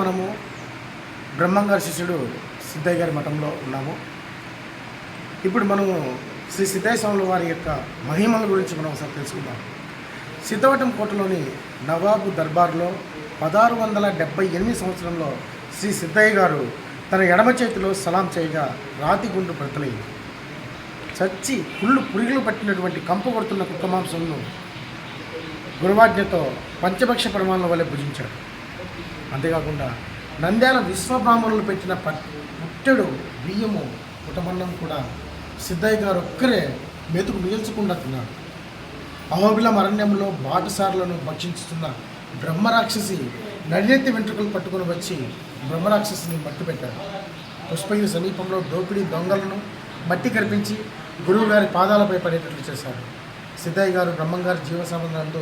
మనము బ్రహ్మంగారి శిష్యుడు సిద్ధయ్య గారి మఠంలో ఉన్నాము. ఇప్పుడు మనము శ్రీ సిద్ధయ్య స్వాముల వారి యొక్క మహిమల గురించి మనం ఒకసారి తెలుసుకుందాం. సిద్ధవటం కోటలోని నవాబు దర్బార్లో పదహారు వందల డెబ్బై ఎనిమిది సంవత్సరంలో శ్రీ సిద్ధయ్య గారు తన ఎడమ చేతిలో సలాం చేయగా రాతి గుండు బ్రతలైంది. చచ్చి పుళ్ళు పురుగులు పట్టినటువంటి కంపు కొడుతున్న కుక్క మాంసంను గురువాజ్ఞతో పంచభక్ష ప్రమాణాల వలె భుజించాడు. అంతేకాకుండా నంద్యాల విశ్వబ్రాహ్మణులు పెట్టిన ప- పుట్టెడు బియ్యము కుటమన్నం కూడా సిద్ధయ్య గారు ఒక్కరే మెతుకు మిగిల్చకుండా తిన్నాడు అహోబిలం అరణ్యంలో బాటసారులను భక్షించుతున్న బ్రహ్మరాక్షసి నడినెత్తి వెంట్రుకలు పట్టుకొని వచ్చి బ్రహ్మరాక్షసిని మట్టి పెట్టాడు పుష్పగిరి సమీపంలో దోపిడీ దొంగలను మట్టి కరిపించి గురువు గారి పాదాలపై పడేటట్లు చేశారు. సిద్ధయ్య గారు బ్రహ్మంగారి జీవ సంబంధంలో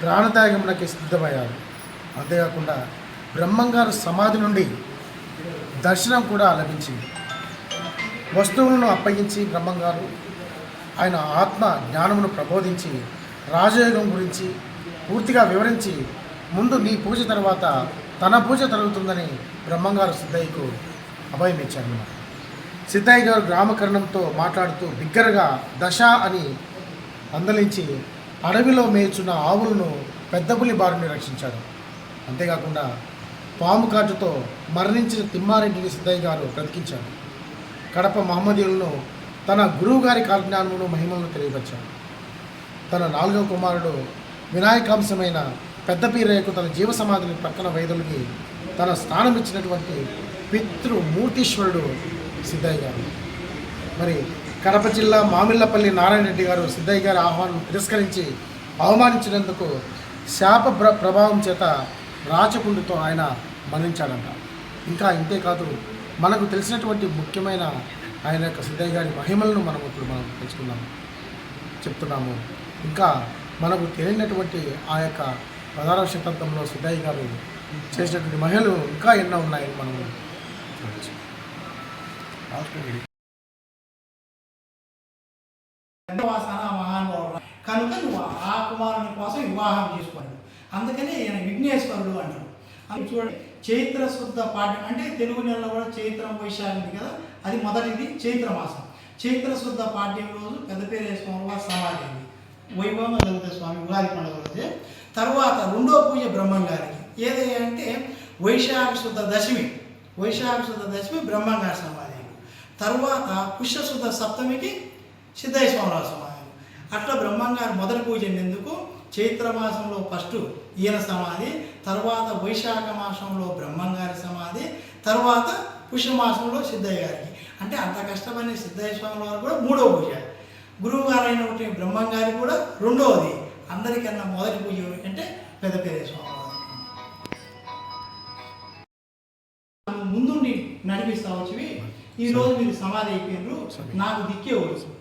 ప్రాణత్యాగమునకి సిద్ధమయ్యారు. అంతేకాకుండా బ్రహ్మంగారు సమాధి నుండి దర్శనం కూడా లభించింది. వస్తువులను అప్పగించి బ్రహ్మంగారు ఆయన ఆత్మ జ్ఞానమును ప్రబోధించి రాజయోగం గురించి పూర్తిగా వివరించి ముందు నీ పూజ తర్వాత తన పూజ జరుగుతుందని బ్రహ్మంగారు సిద్ధయ్యకు అభయం ఇచ్చారన్నమాట సిద్ధయ్య గారు గ్రామకరణంతో మాట్లాడుతూ బిగ్గరగా దశ అని అందలించి అడవిలో మేచున్న ఆవులను పెద్ద పులి బారిని రక్షించాడు. అంతేకాకుండా పాము కాటుతో మరణించిన తిమ్మారెడ్డిని సిద్ధయ్య గారు బ్రతికించాడు కడప మహమ్మదీయులను తన గురువు గారి కాలజ్ఞానమును మహిమలను తెలియపరిచాడు తన నాలుగవ కుమారుడు వినాయకాంశమైన పెద్ద పీరయ్యకు తన జీవ సమాధిని పక్కన వైదొలిగి తన స్థానం ఇచ్చినటువంటి పితృ మూర్తీశ్వరుడు సిద్ధయ్య గారు. మరి కడప జిల్లా మామిళ్ళపల్లి నారాయణ రెడ్డి గారు సిద్ధయ్య గారి ఆహ్వానం తిరస్కరించి అవమానించినందుకు శాప ప్ర ప్రభావం చేత రాచకుండుతో ఆయన మరణించాడంట. ఇంకా ఇంతే కాదు మనకు తెలిసినటువంటి ముఖ్యమైన ఆయన యొక్క సిద్ధయ్య గారి మహిమలను మనం ఇప్పుడు మనం తెలుసుకున్నాము చెప్తున్నాము. ఇంకా మనకు తెలియనటువంటి ఆ యొక్క పదహారవ శతాబ్దంలో సిద్ధయ్య గారు చేసినటువంటి మహిళలు ఇంకా ఎన్నో ఉన్నాయని మనం చూడవచ్చు కనుక నువ్వు ఆ కుమారుని కోసం వివాహం చేసుకోండి అందుకని ఈయన విఘ్నేశ్వరుడు అంటారు అది చూడండి చైత్ర శుద్ధ పాఠ్యం అంటే తెలుగు నెలలో కూడా చైత్రం వైశాఖం ఉంది కదా అది మొదటిది చైత్ర మాసం. చైత్ర శుద్ధ పాఠ్యం రోజు పెద్దపేరే వేసుకోవడం వల్ల సమాధి. వైభవం జరుగుతుంది స్వామి ఉగాది పండుగ రోజే. తర్వాత రెండో పూజ బ్రహ్మం గారికి ఏది అంటే వైశాఖ శుద్ధ దశమి. వైశాఖ శుద్ధ దశమి బ్రహ్మంగారి సమాధి. తర్వాత పుష్యశుద్ధ సప్తమికి సిద్ధయ్య స్వామివారి సమాధి అట్లా బ్రహ్మంగారు మొదటి పూజ ఎందుకు? చైత్ర మాసంలో ఫస్ట్ ఈయన సమాధి తర్వాత వైశాఖ మాసంలో బ్రహ్మంగారి సమాధి తర్వాత పుష్యమాసంలో సిద్ధయ్య గారికి. అంటే అంత కష్టపడిన సిద్ధయ్య స్వామి వారు కూడా మూడవ పూజ. గురువు గారు అయినటువంటి బ్రహ్మంగారి కూడా రెండవది. అందరికన్నా మొదటి పూజ అంటే పెద్ద పేరే స్వామి ముందుండి నడిపిస్తా వచ్చి ఈ రోజు మీరు సమాధి అయిపోయినారు. నాకు దిక్కేవాడు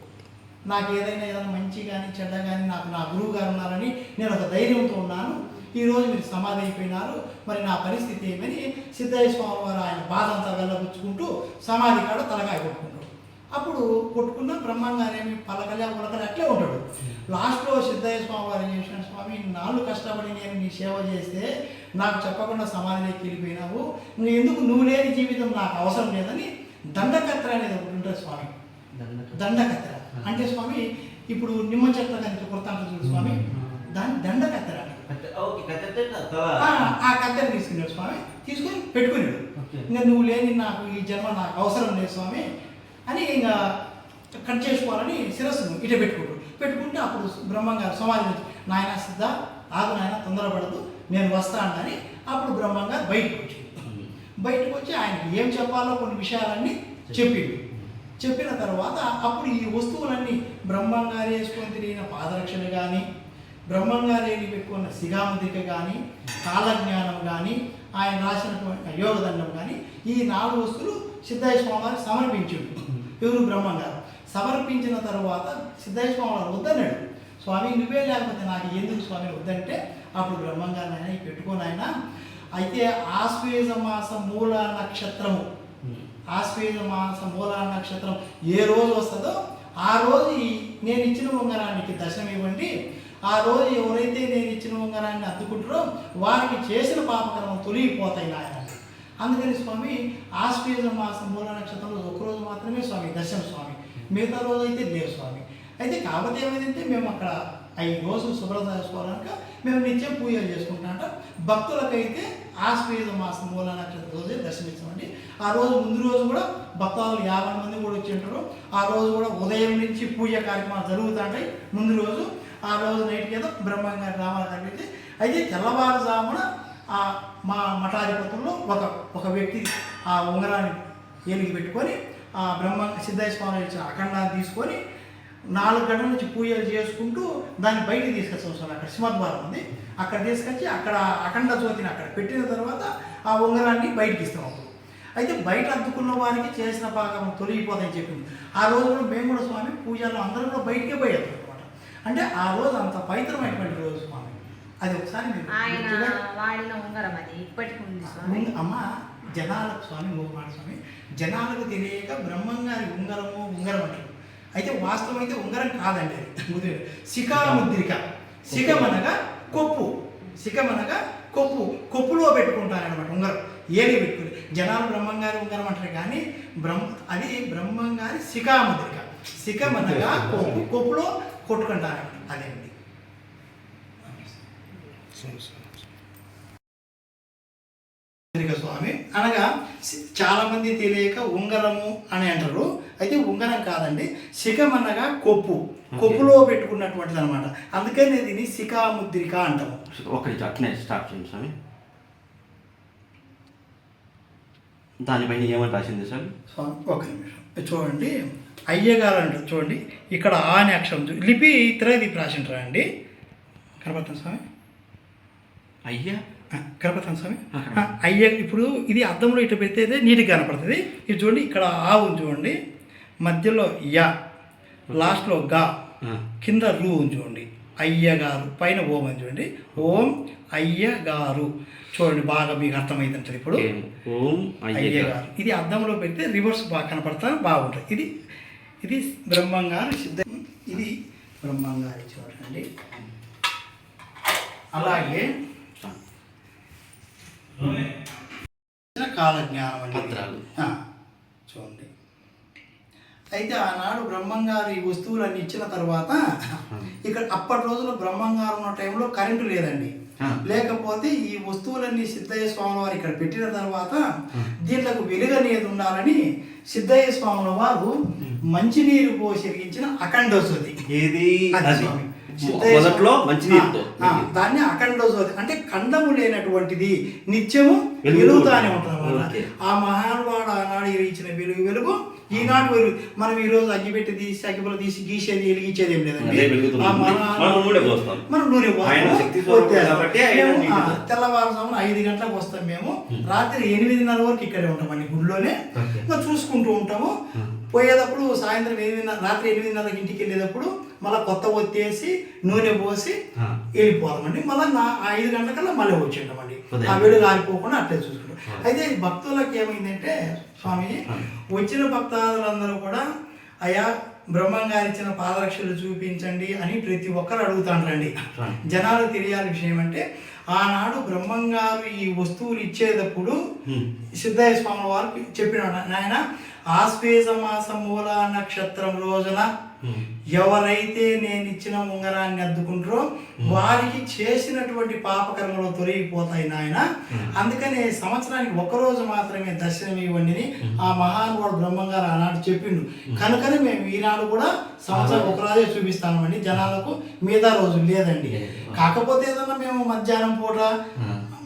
నాకు ఏదైనా ఏదైనా మంచి కానీ చెడ్డ కానీ నాకు నా గురువు గారు ఉన్నారని నేను ఒక ధైర్యంతో ఉన్నాను. ఈ రోజు మీరు సమాధి అయిపోయినారు. మరి నా పరిస్థితి ఏమని సిద్ధయ్య స్వామి వారు ఆయన బాధ అంతా వెళ్ళబుచ్చుకుంటూ సమాధి కాడ తలకాయ కొట్టుకుంటాడు అప్పుడు కొట్టుకున్న బ్రహ్మంగానేమి పలకలే ఉలకలే అట్లే ఉంటాడు. లాస్ట్లో సిద్ధయ్య స్వామి వారు ఏం చేసిన స్వామి నాళ్ళు కష్టపడి నేను నీ సేవ చేస్తే నాకు చెప్పకుండా సమాధిలోకి వెళ్ళిపోయినావు. నువ్వు ఎందుకు నువ్వు లేని జీవితం నాకు అవసరం లేదని దండకత్ర అనేది ఒకటి ఉంటుంది స్వామి. దండకత్తెర అంటే స్వామి ఇప్పుడు నిమ్మ చెట్ల కనుక కొడతాంటారు చూడు స్వామి. దాన్ని దండకత్తెర అంటారు. ఆ, ఆ కత్తెర తీసుకున్నాడు స్వామి. తీసుకొని పెట్టుకున్నాడు. ఓకే. ఇంకా నువ్వు లేని నాకు ఈ జన్మ నాకు అవసరం లేదు స్వామి అని ఇంకా కట్ చేసుకోవాలని శిరస్సును ఇట పెట్టుకుంటాడు. పెట్టుకుంటే అప్పుడు బ్రహ్మంగారు సమాధి నుంచి నాయన సిద్ధ ఆగు నాయన తొందరపడదు నేను వస్తాను అని అప్పుడు బ్రహ్మంగారు బయటకు వచ్చింది బయటకు వచ్చి ఆయనకి ఏం చెప్పాలో కొన్ని విషయాలన్నీ చెప్పిండు. చెప్పిన తర్వాత అప్పుడు ఈ వస్తువులన్నీ బ్రహ్మంగా వేసుకొని తిరిగిన పాదరక్షలు కానీ బ్రహ్మంగారు పెట్టుకున్న శిగాముద్రిక కానీ కాలజ్ఞానం కానీ ఆయన రాసినటువంటి యోగదండం కానీ ఈ నాలుగు వస్తువులు సిద్ధయ్య స్వామి సమర్పించాడు ఎవరు బ్రహ్మంగారు? సమర్పించిన తర్వాత సిద్ధయ్య స్వామి వారు వద్దన్నాడు. స్వామి నువ్వే లేకపోతే నాకు ఎందుకు స్వామి వద్దంటే అప్పుడు బ్రహ్మంగారు ఆయన ఈ పెట్టుకొని ఆయన అయితే ఆశ్వేజ మాస మూల నక్షత్రము ఆశ్వేజ మాస మూలా నక్షత్రం ఏ రోజు వస్తుందో ఆ రోజు నేను ఇచ్చిన ఉంగరానికి దశం ఇవ్వండి. ఆ రోజు ఎవరైతే నేను ఇచ్చిన ఉంగరాన్ని అద్దుకుంటారో వారికి చేసిన పాపకర్మం తొలగిపోతాయి నాయన. అందుకని స్వామి ఆశ్వేజ మాసం మూల నక్షత్రంలో ఒకరోజు మాత్రమే స్వామి దర్శనం స్వామి. మిగతా రోజు అయితే దేవ స్వామి. అయితే కాకపోతే ఏమైందంటే మేము అక్కడ ఐదు రోజులు శుభ్రత చేసుకోవాలనుక మేము నిత్యం పూజలు చేసుకుంటామంట భక్తులకైతే ఆశ్వేద మాసం మూల నక్షత్రం రోజే దర్శనించమండి ఆ రోజు ముందు రోజు కూడా భక్తాలు యాభై మంది కూడా వచ్చి ఉంటారు ఆ రోజు కూడా ఉదయం నుంచి పూజ కార్యక్రమాలు జరుగుతుంటాయి ముందు రోజు. ఆ రోజు నైట్ కింద బ్రహ్మంగారి రామాలు కనిపించి అయితే తెల్లవారుజామున ఆ మా మఠాధిపతుల్లో ఒక ఒక వ్యక్తి ఆ ఉంగరాన్ని ఏలికి పెట్టుకొని ఆ బ్రహ్మ సిద్ధేశ్వర ఇచ్చిన అఖండాన్ని తీసుకొని నాలుగు గంటల నుంచి పూజలు చేసుకుంటూ దాన్ని బయటికి తీసుకొస్తాం సార్ అక్కడ సింహద్వారం ఉంది. అక్కడ తీసుకొచ్చి అక్కడ అఖండ జ్యోతిని అక్కడ పెట్టిన తర్వాత ఆ ఉంగరాన్ని బయటికి ఇస్తాం అప్పుడు. అయితే బయట అద్దుకున్న వారికి చేసిన భాగం తొలగిపోతాయని చెప్పింది. ఆ రోజు కూడా మేము కూడా స్వామి పూజలు అందరం కూడా బయటికే పోయాం అనమాట అంటే ఆ రోజు అంత పవిత్రమైనటువంటి రోజు స్వామి. అది ఒకసారి స్వామి. అమ్మ జనాలకు స్వామి మూలమాట స్వామి జనాలకు తెలియక బ్రహ్మంగారి ఉంగరము ఉంగరం అంటారు. అయితే వాస్తవం అయితే ఉంగరం కాదండి అది. గుర్తు శిఖాముద్రిక శిఖమనగా కొప్పు. శిఖమనగా కొప్పు. కొప్పులో పెట్టుకుంటారనమాట ఉంగరం. ఏలి పెట్టుకుని జనాలు బ్రహ్మంగారి ఉంగరం అంటారు కానీ బ్రహ్మ అది బ్రహ్మంగారి శిఖాముద్రిక శిఖమనగా కొప్పు కొప్పులో కొట్టుకుంటారనమాట అదేంటి? ముద్రిక స్వామి. అనగా సి- చాలా మంది తెలియక ఉంగరము అని అంటారు. అయితే ఉంగరం కాదండి శిఖం అనగా కొప్పు. కొప్పులో పెట్టుకున్నటువంటిది అనమాట అందుకని దీన్ని శిఖాముద్రిక అంటాము. ఒక అట్నే స్టార్ట్ చేయండి స్వామి. దానిపైన ఏమని రాసింది సార్ స్వామి ఒక నిమిషం. చూడండి అయ్యగారు అంటారు చూడండి ఇక్కడ ఆ అనే అక్షరం లిపి తిరగదీపి రాసింటారా అండి? కనపడుతుంది స్వామి. అయ్యా? కనపడుతుంది స్వామి. అయ్య ఇప్పుడు ఇది అద్దంలో ఇటు పెడితే నీట్గా కనపడుతుంది. ఇది చూడండి ఇక్కడ ఆ ఉంది చూడండి. మధ్యలో యా లాస్ట్లో గా కింద రూ చూడండి. అయ్యగారు పైన ఓం అని చూడండి. ఓం అయ్యగారు. చూడండి బాగా మీకు అర్థమైందంటది ఇప్పుడు. ఓం ఓం అయ్యగా అయ్యగారు. ఇది అద్దంలో పెడితే రివర్స్ బాగా కనపడతా బాగుంటుంది. ఇది ఇది బ్రహ్మంగారు సిద్ధ ఇది బ్రహ్మంగారి చూడండి. అలాగే కాలజ్ఞానం. ఆ, చూడండి. అయితే ఆనాడు బ్రహ్మంగారు ఈ వస్తువులన్నీ ఇచ్చిన తర్వాత ఇక్కడ అప్పటి రోజుల్లో బ్రహ్మంగారు ఉన్న టైంలో కరెంటు లేదండి. లేకపోతే ఈ వస్తువులన్నీ సిద్ధయ్య స్వాముల వారు ఇక్కడ పెట్టిన తర్వాత దీంట్లకు వెలుగనేది ఉండాలని సిద్ధయ్య స్వాముల వారు మంచినీరు పోసి వెలిగించిన ఏది? మొదట్లో మంచినీరుతో ఆ, దాన్ని అఖండ అంటే ఖండము లేనటువంటిది నిత్యము వెలుగుతూ వెలుగుతానే ఉంటుంది. ఆ మహానుభావుడు ఆనాడు ఇచ్చిన వెలుగు వెలుగు ఈనాడు వెలుగు. మనం ఈ రోజు అగ్గిపెట్టి తీసి అగ్గిపుల తీసి గీసేది వెలిగించేది ఏం లేదండి. మనం నూనె తెల్లవారుజామున ఐదు గంటలకు వస్తాం మేము. రాత్రి ఎనిమిదిన్నర వరకు ఇక్కడే ఉంటామండి గుడిలోనే. ఓకే. ఇంకా చూసుకుంటూ ఉంటాము. పోయేటప్పుడు సాయంత్రం ఎనిమిదిన్నర రాత్రి ఎనిమిదిన్నరకి ఇంటికి వెళ్ళేటప్పుడు మళ్ళీ కొత్త ఒత్తేసి నూనె పోసి ఆ. వెళ్ళిపోతామండి మళ్ళీ నా ఐదు గంటలకల్లా మళ్ళీ వచ్చి ఉంటామండి ఉదయం. ఆ వేడి ఆరిపోకుండా అట్లే చూసుకుంటాం అయితే భక్తులకు ఏమైందంటే స్వామి వచ్చిన భక్తాదులందరూ కూడా అయా బ్రహ్మంగారు ఇచ్చిన పాదరక్షలు చూపించండి అని ప్రతి ఒక్కరు అడుగుతాండ్రండి. జనాలు తెలియాలి విషయం అంటే ఆనాడు బ్రహ్మంగారు ఈ వస్తువులు ఇచ్చేటప్పుడు. సిద్ధయ్య స్వామి వారు చెప్పిన నాయన ఆశ్వేజ మాస మూల నక్షత్రం రోజున. ఎవరైతే నేను ఇచ్చిన ఉంగరాన్ని అద్దుకుంటారో వారికి చేసినటువంటి పాపకర్మలు తొలగిపోతాయి నాయన. అందుకని సంవత్సరానికి ఒక రోజు మాత్రమే దర్శనం ఇవ్వండి ఆ మహానుభావుడు బ్రహ్మంగారు ఆనాడు చెప్పిండు. కనుకనే మేము ఈనాడు కూడా సంవత్సరం ఒక రోజే చూపిస్తామండి జనాలకు మిగతా రోజు లేదండి. కాకపోతే ఏదన్నా మేము మధ్యాహ్నం పూట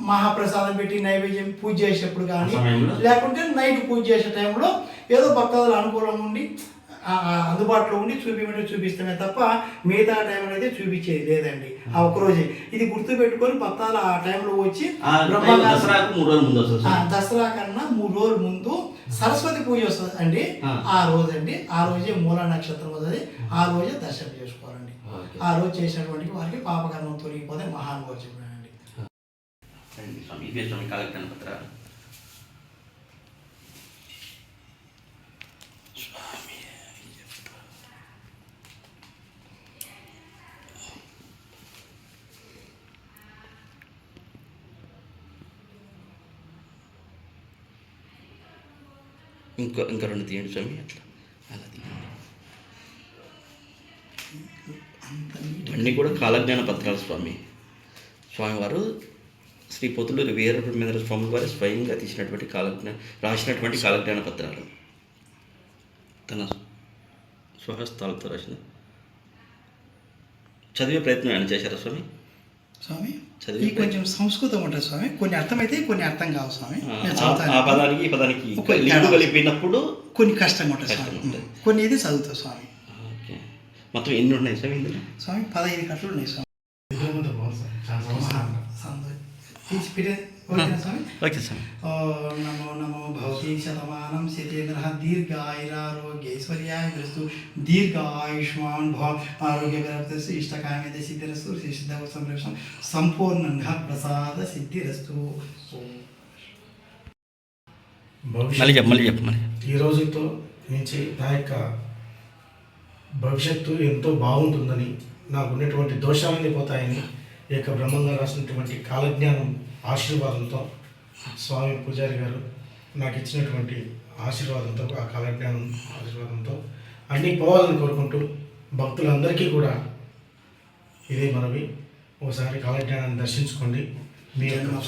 మహాప్రసాదం పెట్టి నైవేద్యం పూజ చేసేప్పుడు కానీ? లేకుంటే నైట్ పూజ చేసే టైంలో ఏదో భక్తులు అనుకూలంగా ఉండి అందుబాటులో ఉండి చూపించమంటే చూపిస్తామే తప్ప మిగతా టైంలో అయితే చూపించేది లేదండి. ఆ ఒక్కరోజే. ఇది గుర్తు పెట్టుకొని భక్తాలు ఆ టైంలో వచ్చి టైం దసరా కన్నా మూడు రోజుల ముందు సరస్వతి పూజ వస్తుంది అండి ఆ. రోజు అండి ఆ రోజే మూల నక్షత్రం వస్తుంది. ఆ రోజే దర్శనం చేసుకోవాలండి. ఆ రోజు చేసినటువంటి వారికి పాపకర్మం తొలగిపోతే మహానుభావు చెప్పానండి రండి స్వామి ఇవే స్వామి కాలజ్ఞాన పత్రాలు. ఇంకో ఇంకా రెండు తీయండి స్వామి అట్లా. అలా తీయండి. ఇవన్నీ కూడా కాలజ్ఞాన పత్రాలు స్వామి. స్వామివారు శ్రీ పొతులూరి వీరబ్రహ్మేంద్ర స్వామి వారు స్వయంగా తీసినటువంటి కాలజ్ఞ రాసినటువంటి కాలజ్ఞాన పత్రాలు. తన స్వహస్తాలతో రాసిన. చదివే ప్రయత్నం ఆయన చేశారా స్వామి? స్వామి? ఈ కొంచెం సంస్కృతం ఉంటుంది స్వామి. కొన్ని అర్థమైతే కొన్ని అర్థం కావు స్వామి. నేను ఆ చదువుతాను. పదానికి ఈ పదానికి లింగు. కలిపినప్పుడు కొన్ని కష్టంగా ఉంటుంది స్వామి. కొన్ని ఇది చదువుతా స్వామి. ఓకే. మొత్తం ఎన్ని ఉన్నాయి స్వామి ఇందులో? స్వామి పదహైదు కట్లు ఉన్నాయి స్వామి. తీసి ఓకే స్వామి. ఓ నమో నమో. భవతి శతమానం శతేంద్ర దీర్ఘాయురారోగ్యైశ్వర్యాయ విరస్తు దీర్ఘాయుష్మాన్ భవ ఆరోగ్య విరస్తు ఇష్టకామ్యత సిద్ధిరస్తు శ్రీ సిద్ధ సంరక్షణ సంపూర్ణంగా ప్రసాద సిద్ధిరస్తు ఈ రోజుతో నుంచి నా యొక్క భవిష్యత్తు ఎంతో బాగుంటుందని నాకు ఉన్నటువంటి దోషాలన్నీ పోతాయని ఈ యొక్క బ్రహ్మంగా రాసినటువంటి కాలజ్ఞానం ఆశీర్వాదంతో స్వామి పూజారి గారు నాకు ఇచ్చినటువంటి ఆశీర్వాదంతో ఆ కాలజ్ఞానం ఆశీర్వాదంతో అన్నీ పోవాలని కోరుకుంటూ భక్తులందరికీ కూడా ఇదే మనవి. ఒకసారి కాలజ్ఞానాన్ని దర్శించుకోండి. మీ జన్మ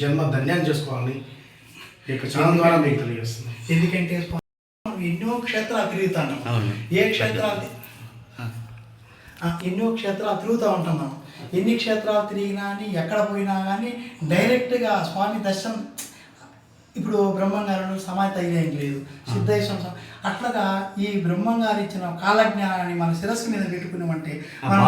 జన్మ ధన్యాన్ని చేసుకోవాలని ఈ యొక్క ఛానల్ ద్వారా మీకు తెలియజేస్తున్నాను ఎందుకంటే ఎన్నో క్షేత్రాలు తిరుగుతాను. ఏ క్షేత్రాలు ఆ, ఎన్నో క్షేత్రాలు తిరుగుతూ ఉంటాం మనం. ఎన్ని క్షేత్రాలు తిరిగినా అని ఎక్కడ పోయినా కానీ డైరెక్ట్గా స్వామి దర్శనం ఇప్పుడు బ్రహ్మంగారు సమాధి తగిలేం లేదు. సిద్ధేశ్వర అట్లాగా ఈ బ్రహ్మంగారు ఇచ్చిన కాలజ్ఞానాన్ని మన శిరస్సు మీద పెట్టుకున్నామంటే మనం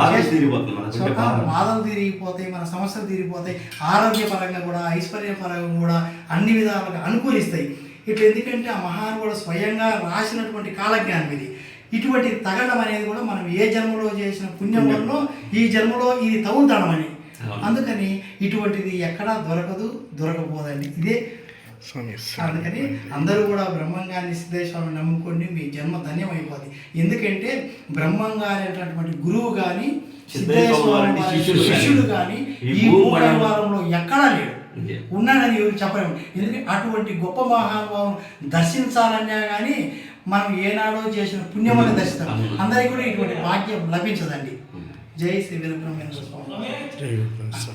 బాధలు తిరిగిపోతాయి మన సమస్యలు తిరిగిపోతాయి ఆరోగ్యపరంగా కూడా ఐశ్వర్యపరంగా కూడా అన్ని విధాలుగా అనుకూలిస్తాయి. ఇట్లా ఎందుకంటే ఆ మహానుభావుడు స్వయంగా రాసినటువంటి కాలజ్ఞానం ఇది. ఇటువంటి తగడం అనేది కూడా మనం ఏ జన్మలో చేసిన పుణ్యం వల్ల ఈ జన్మలో ఇది తగులుతాడం అని. అవును. అందుకని ఇటువంటిది ఎక్కడా దొరకదు దొరకపోదండి. ఇదే అందుకని అందరూ కూడా బ్రహ్మంగారిని సిద్ధేశ్వరుని నమ్ముకోండి మీ జన్మ ధన్యమైపోతుంది. ఎందుకంటే బ్రహ్మంగారి అనేటటువంటి గురువు కానీ సిద్ధేశ్వర శిష్యుడు కానీ ఈ భూపరివారంలో ఎక్కడా లేడు. ఉన్నాడని ఎవరు చెప్పలేము. ఎందుకంటే అటువంటి గొప్ప మహానుభావం దర్శించాలన్నా కానీ మనం ఏనాడో చేసిన పుణ్యమని దర్శిస్తాం. అందరికీ కూడా ఇటువంటి భాగ్యం లభించదండి. జై శ్రీ వీరబ్రహ్మేంద్ర స్వామి.